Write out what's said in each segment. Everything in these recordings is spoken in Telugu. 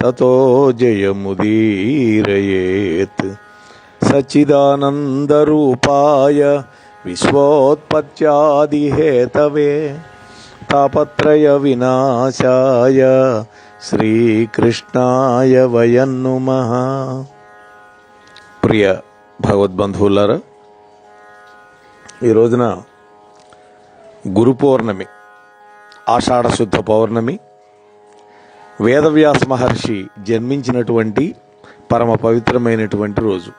తతో జయముదీరయేత్ సచిదానందరూపాయ విశ్వోత్పత్యాదిహేతవే తాపత్రయ వినాశాయ శ్రీకృష్ణాయ వయన్నుమ ప్రియ భగవద్బంధువులారా ఈ రోజున గురు పౌర్ణమి ఆషాఢశుద్ధ పౌర్ణమి వేదవ్యాస మహర్షి జన్మించినటువంటి పరమ పవిత్రమైనటువంటి రోజు.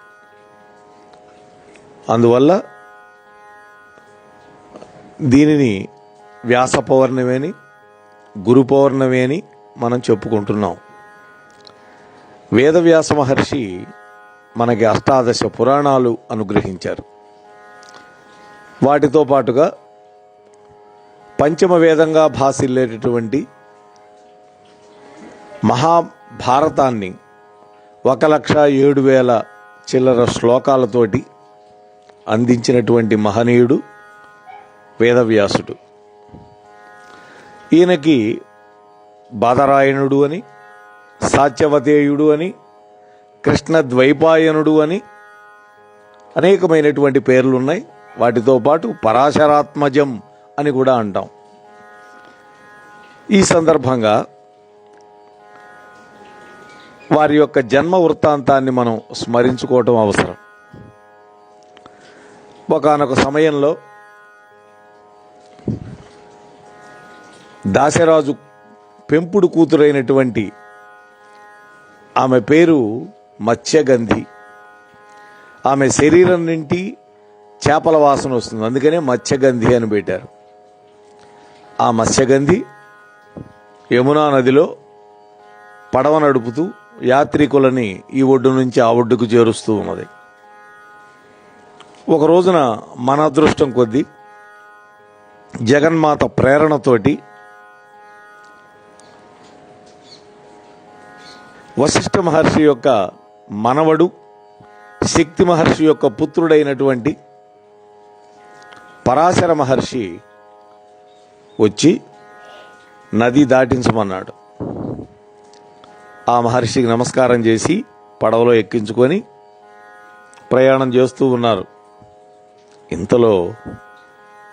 అందువల్ల దీనిని వ్యాస పౌర్ణమి అని గురు పౌర్ణమి అని మనం చెప్పుకుంటున్నాం. వేదవ్యాస మహర్షి మనకి అష్టాదశ పురాణాలు అనుగ్రహించారు. వాటితో పాటుగా పంచమ వేదంగా భాసిల్లేటటువంటి మహాభారతాన్ని ఒక లక్ష ఏడు వేల చిల్లర శ్లోకాలతోటి అందించినటువంటి మహనీయుడు వేదవ్యాసుడు. ఈయనకి బాదరాయణుడు అని సాత్యవతేయుడు అని కృష్ణ ద్వైపాయనుడు అని అనేకమైనటువంటి పేర్లు ఉన్నాయి వాటితో పాటు పరాశరాత్మజం అని కూడా అంటాం. ఈ సందర్భంగా వారి యొక్క జన్మ వృత్తాంతాన్ని మనం స్మరించుకోవటం అవసరం. ఒకనొక సమయంలో దాసరాజు పెంపుడు కూతురైనటువంటి ఆమె పేరు మత్స్యగంధి. ఆమె శరీరం నుండి చేపల వాసన వస్తుంది. అందుకనే మత్స్యగంధి అని పెట్టారు. ఆ మత్స్యగంధి యమునా నదిలో పడవ నడుపుతూ యాత్రికులని ఈ ఒడ్డు నుంచి ఆ ఒడ్డుకు చేరుస్తూ ఉన్నది. ఒక రోజున మన అదృష్టం కొద్దీ జగన్మాత ప్రేరణతోటి వశిష్ఠ మహర్షి యొక్క మనవడు శక్తి మహర్షి యొక్క పుత్రుడైనటువంటి పరాశర మహర్షి వచ్చి నది దాటించమన్నాడు. ఆ మహర్షికి నమస్కారం చేసి పడవలో ఎక్కించుకొని ప్రయాణం చేస్తూ ఉన్నారు. ఇంతలో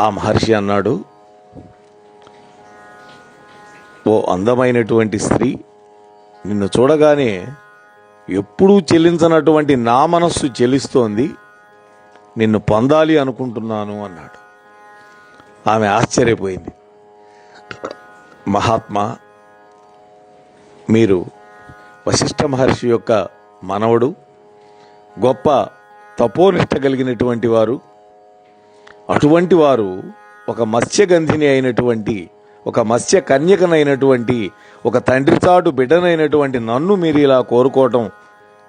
ఆ మహర్షి అన్నాడు ఓ అందమైనటువంటి స్త్రీ నిన్ను చూడగానే ఎప్పుడూ చెల్లించనటువంటి నా మనస్సు చెల్లిస్తోంది నిన్ను పొందాలి అనుకుంటున్నాను అన్నాడు. ఆమె ఆశ్చర్యపోయింది. మహాత్మా మీరు వశిష్ఠ మహర్షి యొక్క మనవడు గొప్ప తపోనిష్ట కలిగినటువంటి వారు. అటువంటి వారు ఒక మత్స్యగంధిని అయినటువంటి ఒక మత్స్య కన్యకనైనటువంటి ఒక తండ్రి చాటు బిడ్డనైనటువంటి నన్ను మీరు ఇలా కోరుకోవటం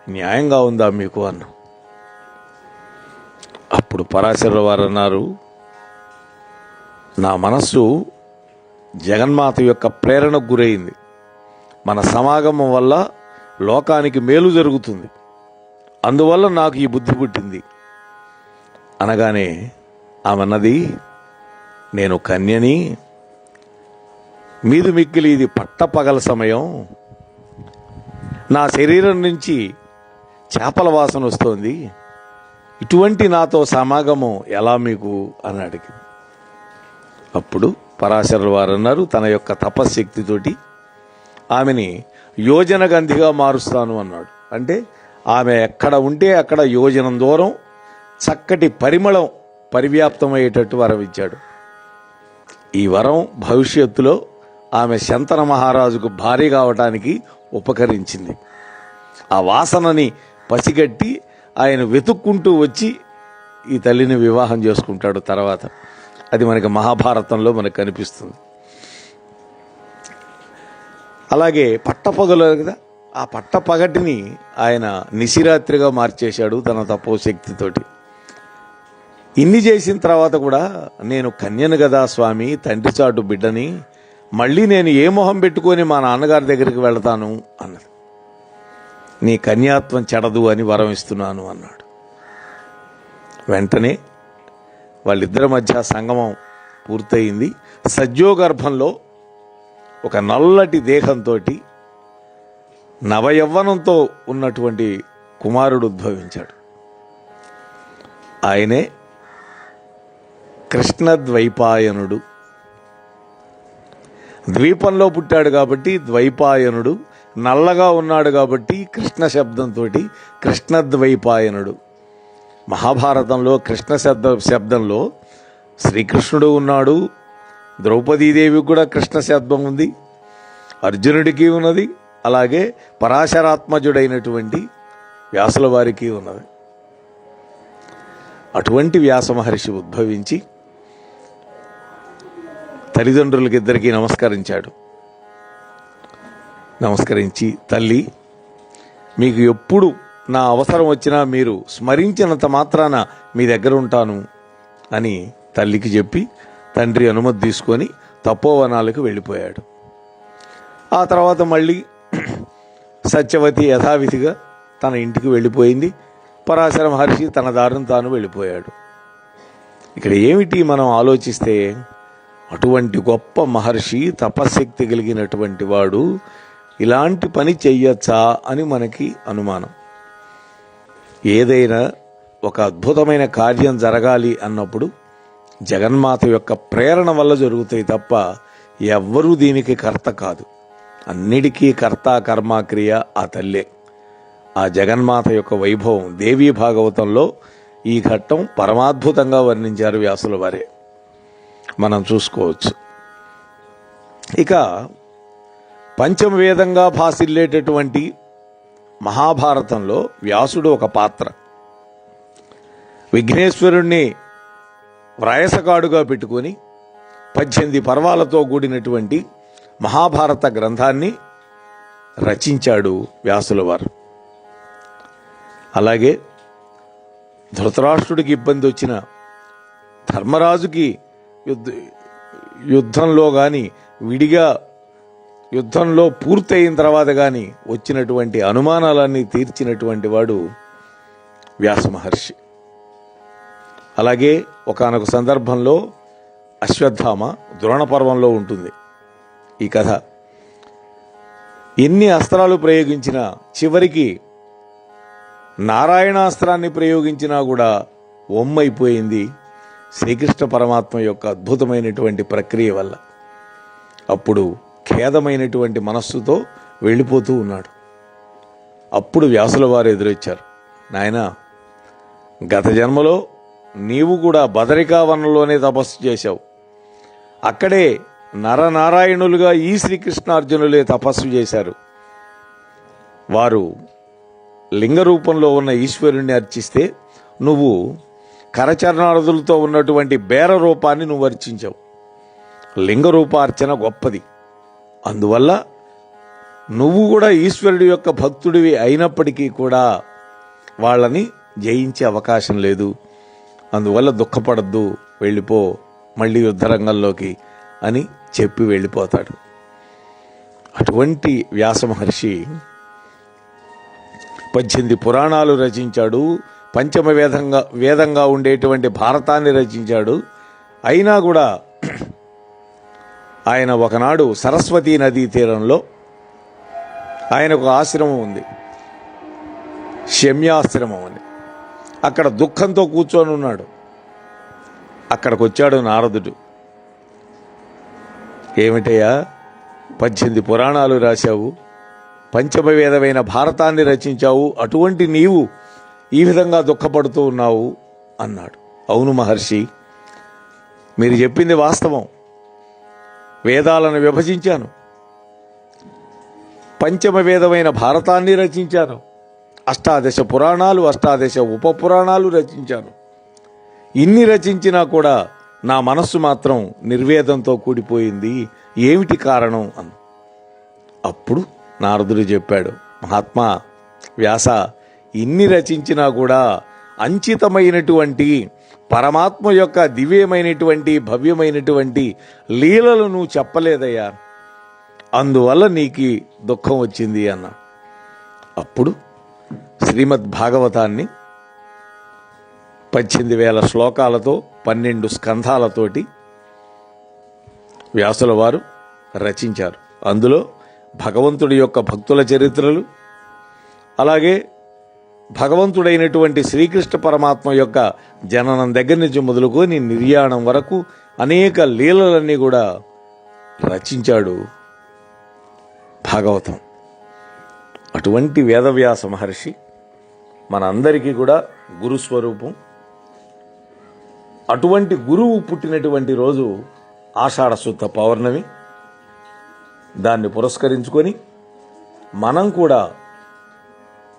న్యాయంగా ఉందా మీకు అన్న? అప్పుడు పరాశర వారు అన్నారు నా మనస్సు జగన్మాత యొక్క ప్రేరణకు గురైంది. మన సమాగమం వల్ల లోకానికి మేలు జరుగుతుంది. అందువల్ల నాకు ఈ బుద్ధి పుట్టింది. అనగానే ఆమెన్నది నేను కన్యని మీదు మిక్కిలి ఇది పట్టపగల సమయం. నా శరీరం నుంచి చేపల వాసన వస్తోంది. ఇటువంటి నాతో సమాగమం ఎలా మీకు? అని అడిగింది. అప్పుడు పరాశరుల వారు అన్నారు తన యొక్క తపశ్శక్తితోటి ఆమెని యోజన గంధిగా మారుస్తాను అన్నాడు. అంటే ఆమె ఎక్కడ ఉంటే అక్కడ యోజనం దూరం చక్కటి పరిమళం పరివ్యాప్తమయ్యేటట్టు వరం ఇచ్చాడు. ఈ వరం భవిష్యత్తులో ఆమె శంతన మహారాజుకు భారీ కావటానికి ఉపకరించింది. ఆ వాసనని పసిగట్టి ఆయన వెతుక్కుంటూ వచ్చి ఈ తల్లిని వివాహం చేసుకుంటాడు తర్వాత. అది మనకి మహాభారతంలో మనకు కనిపిస్తుంది. అలాగే పట్టపగలు కదా ఆ పట్ట పగటిని ఆయన నిశిరాత్రిగా మార్చేశాడు తన తపోశక్తితోటి. ఇన్ని చేసిన తర్వాత కూడా నేను కన్యను కదా స్వామి తండ్రి చాటు బిడ్డని మళ్ళీ నేను ఏ మొహం పెట్టుకొని మా నాన్నగారి దగ్గరికి వెళతాను అన్నది. నీ కన్యాత్వం చెడదు అని వరం ఇస్తున్నాను అన్నాడు. వెంటనే వాళ్ళిద్దరి మధ్య సంగమం పూర్తయింది. సజ్జోగర్భంలో ఒక నల్లటి దేహంతో నవయవ్వనంతో ఉన్నటువంటి కుమారుడు ఉద్భవించాడు. ఆయనే కృష్ణద్వైపాయనుడు. ద్వీపంలో పుట్టాడు కాబట్టి ద్వైపాయనుడు నల్లగా ఉన్నాడు కాబట్టి కృష్ణ శబ్దంతో కృష్ణద్వైపాయనుడు. మహాభారతంలో కృష్ణ శబ్ద శబ్దంలో శ్రీకృష్ణుడు ఉన్నాడు ద్రౌపదీదేవికి కూడా కృష్ణ శబ్దం ఉంది. అర్జునుడికి ఉన్నది. అలాగే పరాశరాత్మజుడైనటువంటి వ్యాసుల వారికి ఉన్నది. అటువంటి వ్యాస మహర్షి ఉద్భవించి తల్లిదండ్రులకి ఇద్దరికీ నమస్కరించాడు. నమస్కరించి తల్లి మీకు ఎప్పుడు నా అవసరం వచ్చినా మీరు స్మరించినంత మాత్రాన మీ దగ్గర ఉంటాను అని తల్లికి చెప్పి తండ్రి అనుమతి తీసుకొని తపోవనాలకు వెళ్ళిపోయాడు. ఆ తర్వాత మళ్ళీ సత్యవతి యథావిధిగా తన ఇంటికి వెళ్ళిపోయింది. పరాశర మహర్షి తన దారిని తాను వెళ్ళిపోయాడు. ఇక్కడ ఏమిటి మనం ఆలోచిస్తే అటువంటి గొప్ప మహర్షి తపశక్తి కలిగినటువంటి వాడు ఇలాంటి పని చెయ్యొచ్చా అని మనకి అనుమానం. ఏదైనా ఒక అద్భుతమైన కార్యం జరగాలి అన్నప్పుడు జగన్మాత యొక్క ప్రేరణ వల్ల జరుగుతాయి తప్ప ఎవ్వరూ దీనికి కర్త కాదు. అన్నిటికీ కర్త కర్మ క్రియ ఆ తల్లే. ఆ జగన్మాత యొక్క వైభవం దేవీ భాగవతంలో ఈ ఘట్టం పరమాద్భుతంగా వర్ణించారు వ్యాసుల వారే. మనం చూసుకోవచ్చు. ఇక పంచమవేదంగా భాసిల్లేటటువంటి మహాభారతంలో వ్యాసుడు ఒక పాత్ర. విఘ్నేశ్వరుణ్ణి వ్రాయసగాడుగా పెట్టుకొని పద్దెనిమిది పర్వాలతో కూడినటువంటి మహాభారత గ్రంథాన్ని రచించాడు వ్యాసుల వారు. అలాగే ధృతరాష్ట్రుడికి ఇబ్బంది వచ్చిన ధర్మరాజుకి యుద్ధ యుద్ధంలో కానీ విడిగా యుద్ధంలో పూర్తయిన తర్వాత కానీ వచ్చినటువంటి అనుమానాలన్నీ తీర్చినటువంటి వాడు వ్యాస మహర్షి. అలాగే ఒకానొక సందర్భంలో అశ్వత్థామ ద్రోణ పర్వంలో ఉంటుంది ఈ కథ. ఎన్ని అస్త్రాలు ప్రయోగించినా చివరికి నారాయణాస్త్రాన్ని ప్రయోగించినా కూడా ఒమ్మైపోయింది శ్రీకృష్ణ పరమాత్మ యొక్క అద్భుతమైనటువంటి ప్రక్రియ వల్ల. అప్పుడు ఖేదమైనటువంటి మనస్సుతో వెళ్ళిపోతూ ఉన్నాడు. అప్పుడు వ్యాసుల వారు ఎదురొచ్చారు. నాయన గత జన్మలో నీవు కూడా బదరికావనంలోనే తపస్సు చేశావు. అక్కడే నరనారాయణులుగా ఈ శ్రీకృష్ణార్జునులే తపస్సు చేశారు. వారు లింగ రూపంలో ఉన్న ఈశ్వరుణ్ణి అర్చిస్తే నువ్వు కరచరణార్థులతో ఉన్నటువంటి బేర రూపాన్ని నువ్వు అర్చించావు. లింగ రూపార్చన గొప్పది. అందువల్ల నువ్వు కూడా ఈశ్వరుడి యొక్క భక్తుడివి అయినప్పటికీ కూడా వాళ్ళని జయించే అవకాశం లేదు. అందువల్ల దుఃఖపడద్దు వెళ్ళిపో మళ్ళీ యుద్ధరంగంలోకి అని చెప్పి వెళ్ళిపోతాడు. అటువంటి వ్యాస మహర్షి పద్దెనిమిది పురాణాలు రచించాడు పంచమ వేదంగా వేదంగా ఉండేటువంటి భారతాన్ని రచించాడు. అయినా కూడా ఆయన ఒకనాడు సరస్వతీ నదీ తీరంలో ఆయనకు ఆశ్రమం ఉంది. శమ్యాశ్రమం అని. అక్కడ దుఃఖంతో కూర్చొని ఉన్నాడు. అక్కడికి వచ్చాడు నారదుడు. ఏమిటయ్యా? పద్దెనిమిది పురాణాలు రాశావు. పంచమవేదమైన భారతాన్ని రచించావు. అటువంటి నీవు ఈ విధంగా దుఃఖపడుతూ ఉన్నావు అన్నాడు. అవును మహర్షి మీరు చెప్పింది వాస్తవం. వేదాలను విభజించాను. పంచమ వేదమైన భారతాన్ని రచించాను. అష్టాదశ పురాణాలు అష్టాదశ ఉప పురాణాలు రచించాను ఇన్ని రచించినా కూడా నా మనస్సు మాత్రం నిర్వేదంతో కూడిపోయింది. ఏమిటి కారణం అన్న అప్పుడు నారదుడు చెప్పాడు మహాత్మా వ్యాస ఇన్ని రచించినా కూడా అంచితమైనటువంటి పరమాత్మ యొక్క దివ్యమైనటువంటి భవ్యమైనటువంటి లీలలు నువ్వు చెప్పలేదయ్యా. అందువల్ల నీకు దుఃఖం వచ్చింది అన్న అప్పుడు శ్రీమద్ భాగవతాన్ని పద్దెనిమిది వేల శ్లోకాలతో పన్నెండు స్కంధాలతోటి వ్యాసుల వారు రచించారు. అందులో భగవంతుడి యొక్క భక్తుల చరిత్రలు అలాగే భగవంతుడైనటువంటి శ్రీకృష్ణ పరమాత్మ యొక్క జననం దగ్గర నుంచి మొదలుకొని నిర్యాణం వరకు అనేక లీలలన్నీ కూడా రచించాడు భాగవతం. అటువంటి వేదవ్యాస మహర్షి మనందరికీ కూడా గురుస్వరూపం. అటువంటి గురువు పుట్టినటువంటి రోజు ఆషాఢ శుద్ధ పౌర్ణమి. దాన్ని పురస్కరించుకొని మనం కూడా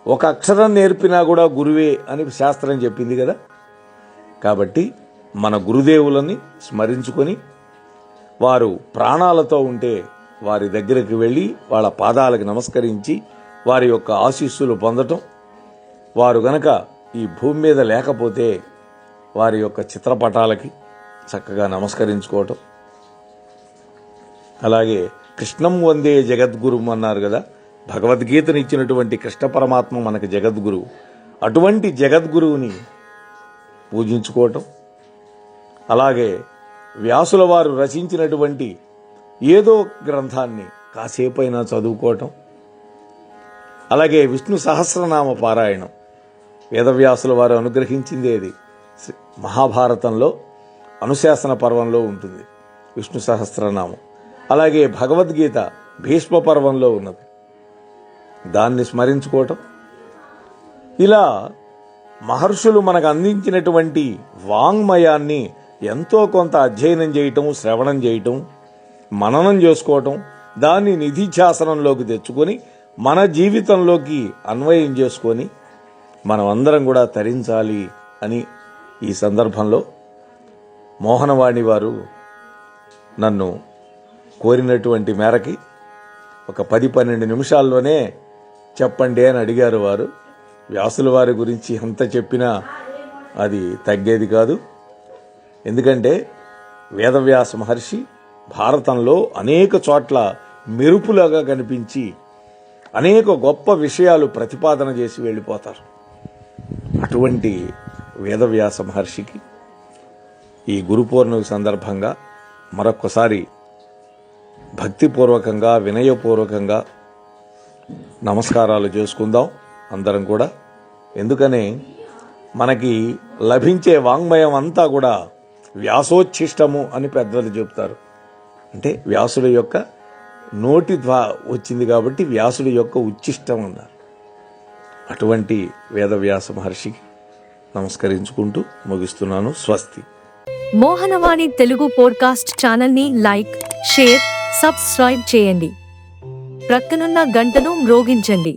ఒక అక్షరం నేర్పినా కూడా గురువే అని శాస్త్రం చెప్పింది కదా. కాబట్టి మన గురుదేవులని స్మరించుకొని వారు ప్రాణాలతో ఉంటే వారి దగ్గరికి వెళ్ళి వాళ్ళ పాదాలకు నమస్కరించి వారి యొక్క ఆశీస్సులు పొందటం వారు గనక ఈ భూమి మీద లేకపోతే వారి యొక్క చిత్రపటాలకి చక్కగా నమస్కరించుకోవటం. అలాగే కృష్ణం వందే జగద్గురు అన్నారు కదా భగవద్గీతను ఇచ్చినటువంటి కృష్ణ పరమాత్మ మనకు జగద్గురువు అటువంటి జగద్గురువుని పూజించుకోవటం. అలాగే వ్యాసుల వారు రచించినటువంటి ఏదో గ్రంథాన్ని కాసేపైనా చదువుకోవటం. అలాగే విష్ణు సహస్రనామ పారాయణం. వేదవ్యాసుల వారు అనుగ్రహించింది అది. శ్రీ- మహాభారతంలో అనుశాసన పర్వంలో ఉంటుంది. విష్ణు సహస్రనామం. అలాగే భగవద్గీత భీష్మ పర్వంలో ఉన్నది. దాన్ని స్మరించుకోవటం. ఇలా మహర్షులు మనకు అందించినటువంటి వాంగ్మయాన్ని ఎంతో కొంత అధ్యయనం చేయటం శ్రవణం చేయటం మననం చేసుకోవటం దాన్ని నిధిధ్యాసనంలోకి తెచ్చుకొని మన జీవితంలోకి అన్వయం చేసుకొని మనం అందరం కూడా తరించాలి అని ఈ సందర్భంలో మోహనవాణి వారు నన్ను కోరినటువంటి మేరకి ఒక పది పన్నెండు నిమిషాల్లోనే చెప్పండి అని అడిగారు వారు. వ్యాసుల వారి గురించి ఎంత చెప్పినా అది తగ్గేది కాదు. ఎందుకంటే వేదవ్యాస మహర్షి భారతంలో అనేక చోట్ల మెరుపులాగా కనిపించి అనేక గొప్ప విషయాలు ప్రతిపాదన చేసి వెళ్ళిపోతారు. అటువంటి వేదవ్యాస మహర్షికి ఈ గురు పౌర్ణమి సందర్భంగా మరొక్కసారి భక్తిపూర్వకంగా వినయపూర్వకంగా నమస్కారాలు చేసుకుందాం అందరం కూడా. ఎందుకనే? మనకి లభించే వాంగ్మయం అంతా కూడా వ్యాసోచ్ఛిష్టము అని పెద్దలు చెప్తారు. అంటే వ్యాసుడి యొక్క నోటి ద్వా వచ్చింది కాబట్టి వ్యాసుడి యొక్క ఉచ్ఛిష్టం అన్నారు. అటువంటి వేదవ్యాస మహర్షికి నమస్కరించుకుంటూ ముగిస్తున్నాను. స్వస్తి. మోహనవాణి తెలుగు పోడ్కాస్ట్ ఛానల్ని లైక్ షేర్ సబ్స్క్రైబ్ చేయండి. ప్రక్కనున్న గంటను మ్రోగించండి.